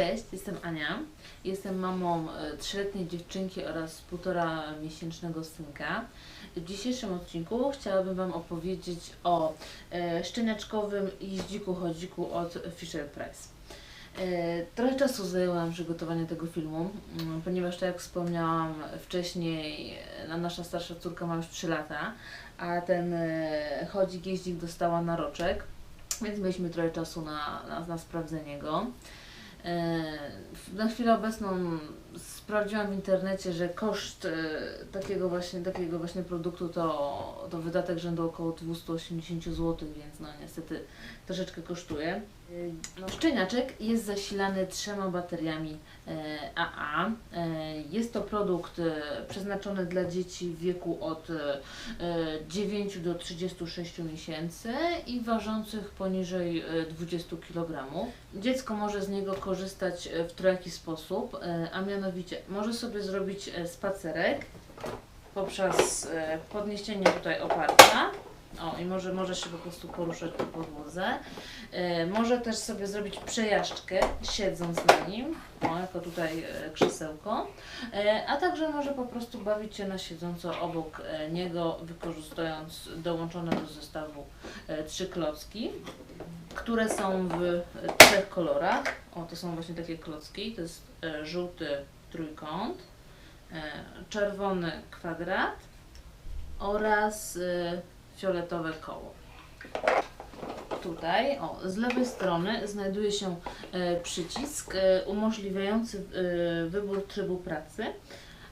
Cześć, jestem Ania. Jestem mamą e, trzyletniej dziewczynki oraz półtora miesięcznego synka. W dzisiejszym odcinku chciałabym Wam opowiedzieć o e, szczeniaczkowym jeździku chodziku od Fisher Price. E, Trochę czasu zajęło nam przygotowanie tego filmu, mm, ponieważ tak jak wspomniałam wcześniej, nasza starsza córka ma już 3 lata, a ten chodzik jeździk dostała na roczek, więc mieliśmy trochę czasu na, na, na sprawdzenie go. E, Na chwilę obecną sprawdziłam w internecie, że koszt e, takiego właśnie, takiego właśnie produktu to, to wydatek rzędu około 280 zł, więc no niestety troszeczkę kosztuje. E, No, szczeniaczek jest zasilany trzema bateriami e, AA. E, Jest to produkt e, przeznaczony dla dzieci w wieku od e, e, 9 do 36 miesięcy i ważących poniżej e, 20 kg. Dziecko może z niego korzystać e, w trojaki sposób, e, a mianowicie może sobie zrobić e, spacerek poprzez e, podniesienie tutaj oparcia. O, i może, może się po prostu poruszać po podłodze. E, może też sobie zrobić przejażdżkę, siedząc na nim, o, jako tutaj e, krzesełko. E, a także może po prostu bawić się na siedząco obok niego, wykorzystując dołączone do zestawu trzy klocki, które są w trzech kolorach. O, to są właśnie takie klocki. To jest żółty trójkąt, czerwony kwadrat oraz fioletowe koło. Tutaj, o, z lewej strony znajduje się e, przycisk e, umożliwiający e, wybór trybu pracy.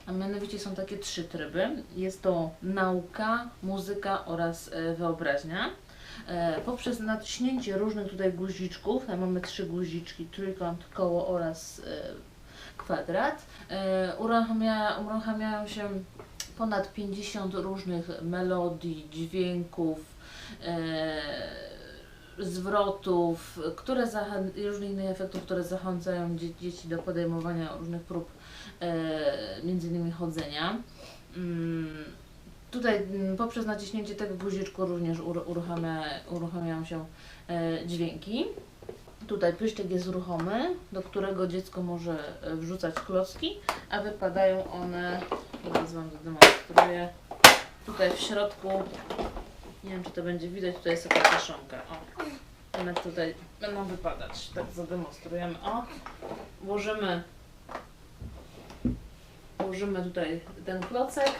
A mianowicie są takie trzy tryby. Jest to nauka, muzyka oraz wyobraźnia. Poprzez naciśnięcie różnych tutaj guziczków, tam mamy trzy guziczki, trójkąt, koło oraz kwadrat, uruchamia, uruchamiają się ponad 50 różnych melodii, dźwięków, e, zwrotów, które różnych innych efektów, które zachęcają dzie- dzieci do podejmowania różnych prób, e, między innymi chodzenia. Mm, Tutaj mm, poprzez naciśnięcie tego guziczku również ur- uruchamia, uruchamiają się e, dźwięki. Tutaj pyszczek jest ruchomy, do którego dziecko może e, wrzucać klocki, a wypadają one, teraz Wam zademonstruję, tutaj w środku, nie wiem czy to będzie widać, tutaj jest taka kieszonka, o. One tutaj będą wypadać, tak zademonstrujemy, o. Włożymy, włożymy tutaj ten klocek,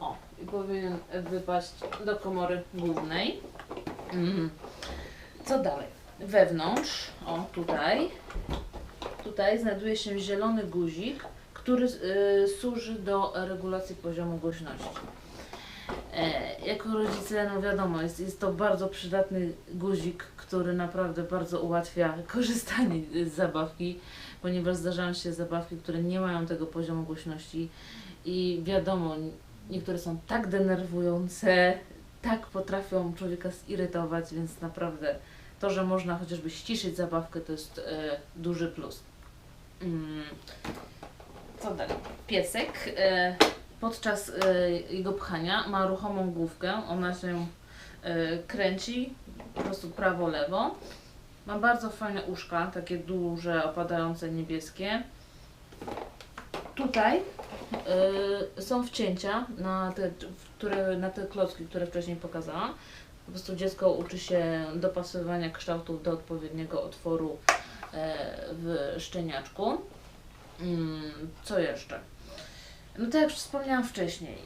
o, i powinien wypaść do komory głównej. Mhm. Co dalej? Wewnątrz, o tutaj, tutaj znajduje się zielony guzik, który y, służy do regulacji poziomu głośności. E, jako rodzice, no wiadomo, jest, jest to bardzo przydatny guzik, który naprawdę bardzo ułatwia korzystanie z zabawki, ponieważ zdarzają się zabawki, które nie mają tego poziomu głośności i wiadomo, niektóre są tak denerwujące, tak potrafią człowieka zirytować, więc naprawdę to, że można chociażby ściszyć zabawkę, to jest e, duży plus. Mm. Co dalej? Piesek e, podczas e, jego pchania ma ruchomą główkę, ona się e, kręci po prostu prawo-lewo. Ma bardzo fajne uszka, takie duże, opadające niebieskie. Tutaj e, są wcięcia na te, które, na te klocki, które wcześniej pokazałam. Po prostu dziecko uczy się dopasowywania kształtów do odpowiedniego otworu e, w szczeniaczku. Mm, Co jeszcze? No tak jak wspomniałam wcześniej,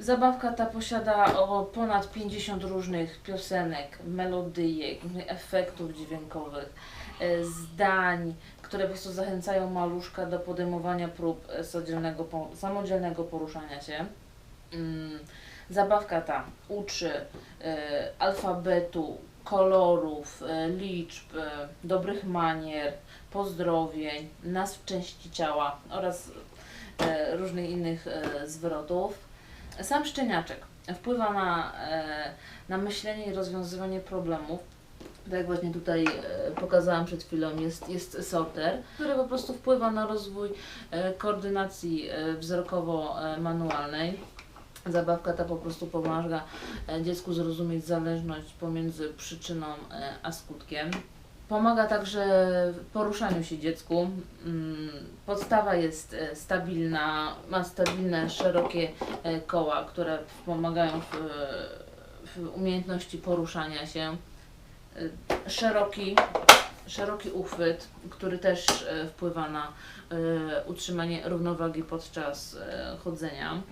zabawka ta posiada o ponad 50 różnych piosenek, melodyjek, efektów dźwiękowych, e, zdań, które po prostu zachęcają maluszka do podejmowania prób e, samodzielnego, po- samodzielnego poruszania się. Zabawka ta uczy e, alfabetu, kolorów, e, liczb, e, dobrych manier, pozdrowień, nazw części ciała oraz różnych innych zwrotów. Sam szczeniaczek wpływa na, na myślenie i rozwiązywanie problemów. Tak jak właśnie tutaj pokazałam przed chwilą, jest, jest sorter, który po prostu wpływa na rozwój koordynacji wzrokowo-manualnej. Zabawka ta po prostu pomaga e, dziecku zrozumieć zależność pomiędzy przyczyną e, a skutkiem. Pomaga także w poruszaniu się dziecku. Mm, Podstawa jest e, stabilna, ma stabilne, szerokie koła, które pomagają w, w umiejętności poruszania się. Szeroki, szeroki uchwyt, który też wpływa na utrzymanie równowagi podczas chodzenia.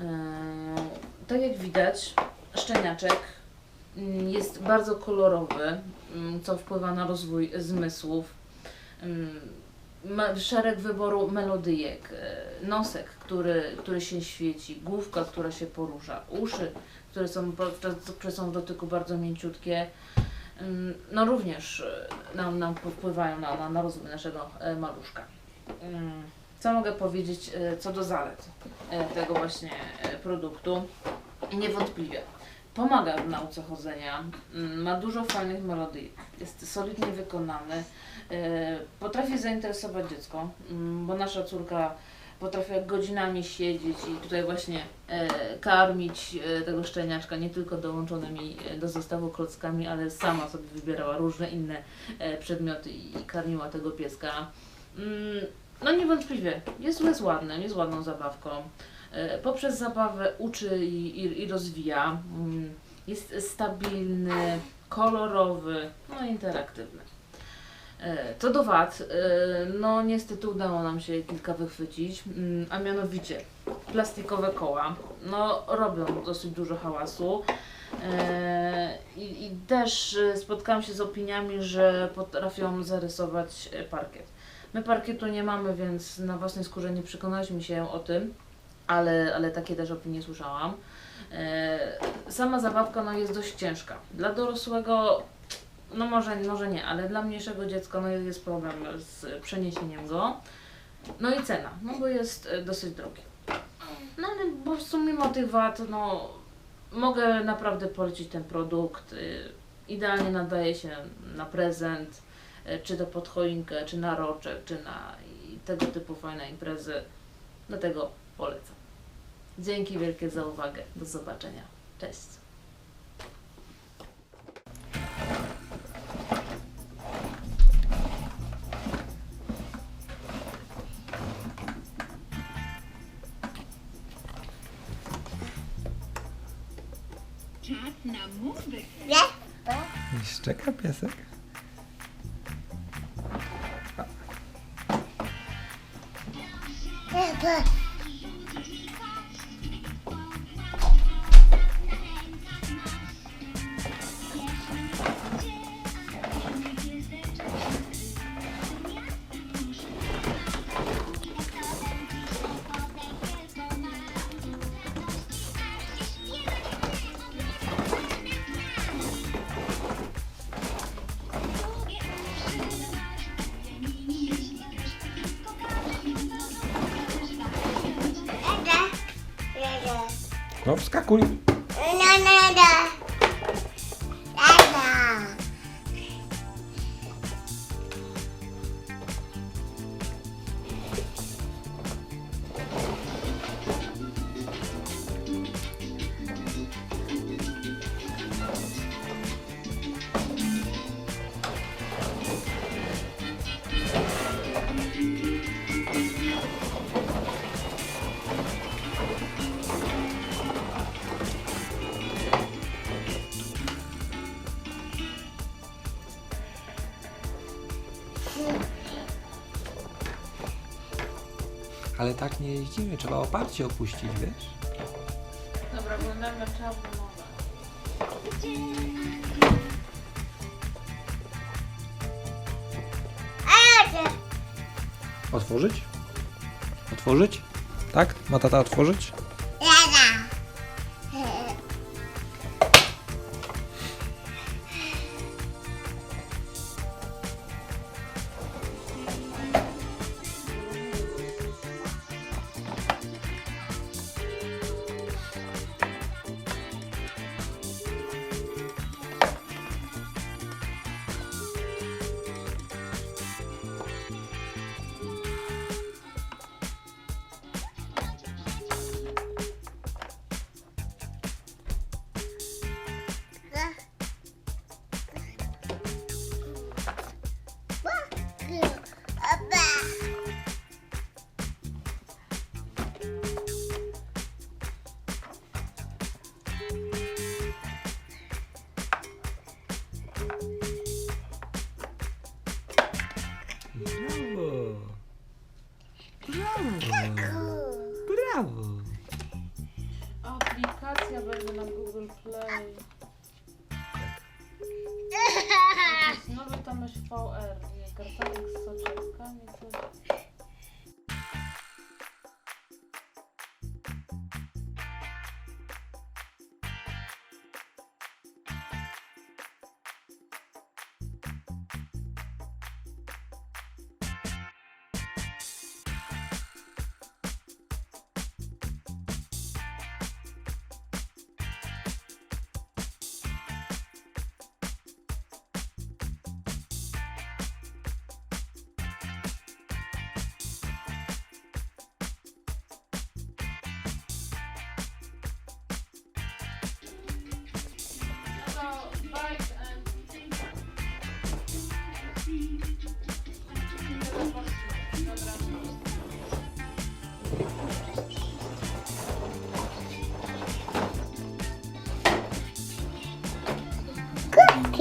E, Tak jak widać, szczeniaczek mm, jest bardzo kolorowy, mm, co wpływa na rozwój zmysłów. Mm, szereg wyboru melodyjek, e, nosek, który, który się świeci, główka, która się porusza, uszy, które są, które są w dotyku bardzo mięciutkie. No również e, nam, nam wpływają na, na, na rozwój naszego maluszka. Mm, Co mogę powiedzieć e, co do zalet e, tego właśnie e, produktu? Niewątpliwie pomaga w nauce chodzenia, mm, ma dużo fajnych melodii, jest solidnie wykonany, potrafi zainteresować dziecko, mm, bo nasza córka potrafi godzinami siedzieć i tutaj właśnie karmić tego szczeniaczka nie tylko dołączonymi do zestawu klockami, ale sama sobie wybierała różne inne przedmioty i, i karmiła tego pieska. No niewątpliwie jest, jest ładnym, jest ładną zabawką. E, Poprzez zabawę uczy i, i, i rozwija. Mm, Jest stabilny, kolorowy, no interaktywny. E, Co do wad, e, no niestety udało nam się kilka wychwycić, mm, a mianowicie plastikowe koła, no robią dosyć dużo hałasu. I, I też spotkałam się z opiniami, że potrafią zarysować parkiet. My parkietu nie mamy, więc na własnej skórze nie przekonaliśmy się o tym, ale, ale takie też opinie słyszałam. E, Sama zabawka no, jest dość ciężka. Dla dorosłego, no może, może nie, ale dla mniejszego dziecka no, jest problem z przeniesieniem go. No i cena, no bo jest e, dosyć drogi. No ale po prostu mimo tych wad, no mogę naprawdę polecić ten produkt. Y, Idealnie nadaje się na prezent, czy to pod choinkę, czy na roczek, czy na tego typu fajne imprezy. Dlatego polecam. Dzięki wielkie za uwagę. Do zobaczenia. Cześć. Czas na muzykę. Szczeka piesek? Peppa. No wskakuj. Ale tak nie jeździmy, trzeba oparcie opuścić, wiesz? Dobra, oglądamy czarną mowę. Otworzyć? Otworzyć? Tak? Ma tata otworzyć? Aplikacja będzie na Google Play. Nowy tam jest VR, nie, kartonik z soczewkami, coś.